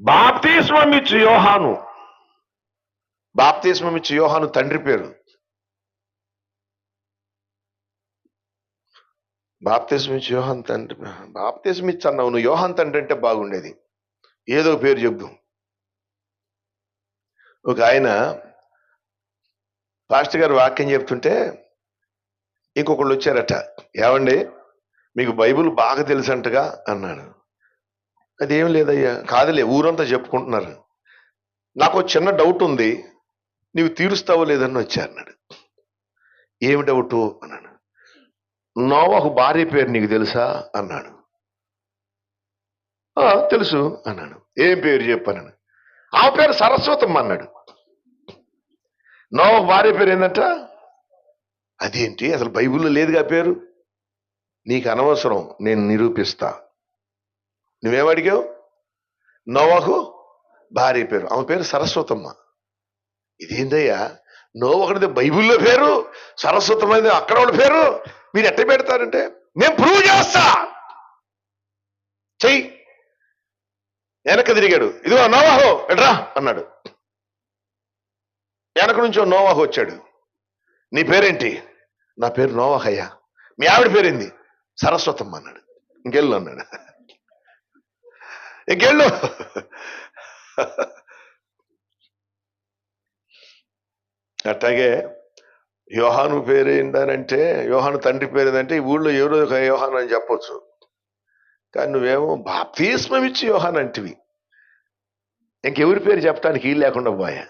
బాప్తిస్మం ఇచ్చి యోహాను. బాప్తిస్మం ఇచ్చి యోహాను తండ్రి పేరు. బాప్తిస్మం ఇచ్చి యోహాన్ తండ్రి బాప్తిస్మం ఇచ్చి అన్నావు నువ్వు యోహాన్ తండ్రి అంటే బాగుండేది. ఏదో ఒక పేరు చెప్దు. ఒక ఆయన పాస్టర్ గారు వాక్యం చెప్తుంటే ఇంకొకళ్ళు వచ్చారట. ఏమండి? మీకు బైబిల్ బాగా తెలుసంటగా అన్నాడు. అదేం లేదయ్యా. కాదులే ఊరంతా చెప్పుకుంటున్నారు. నాకు చిన్న డౌట్ ఉంది. నీవు తీరుస్తావో లేదని వచ్చా అన్నాడు. ఏమి డౌట్ అన్నాడు. నోవాహు భార్య పేరు నీకు తెలుసా? అన్నాడు. తెలుసు అన్నాడు. ఏం పేరు చెప్పాను ఆ పేరు సరస్వతమ్మ అన్నాడు. నోవాహు భార్య పేరు ఏంటంట అదేంటి? అసలు బైబిల్లో లేదుగా పేరు? నీకు అనవసరం నేను నిరూపిస్తా. నువ్వేమడిగావు? నోవాహు భార్య పేరు. ఆమె పేరు సరస్వతమ్మ. ఇదేందయ్యా? నోవాహుడిది బైబిల్లో పేరు సరస్వతమైనది అక్కడ ఉన్న పేరు. మీరు ఎట్ట పెడతారంటే నేను ప్రూవ్ చేస్తా. చెయ్యి. వెనక్కి తిరిగాడు. ఇదిగో నోవాహో ఎడ్రా అన్నాడు. వెనక నుంచో నోవాహు వచ్చాడు. నీ పేరేంటి? నా పేరు నోవాహయ్యా. మీ ఆవిడ పేరేంది? సరస్వతమ్మ అన్నాడు. ఇంకెళ్ళు అన్నాడు. ఇంకెళ్ళు అట్లాగే యోహాను పేరు ఏంటంటే యోహాను తండ్రి పేరు ఏంటంటే ఈ ఊళ్ళో ఎవరో ఒక యోహాను అని చెప్పొచ్చు. కానీ నువ్వేమో బాప్తిస్మం ఇచ్చి యోహాన్ అంటివి. ఇంకెవరి పేరు చెప్పడానికి వీలు లేకుండా పోయా?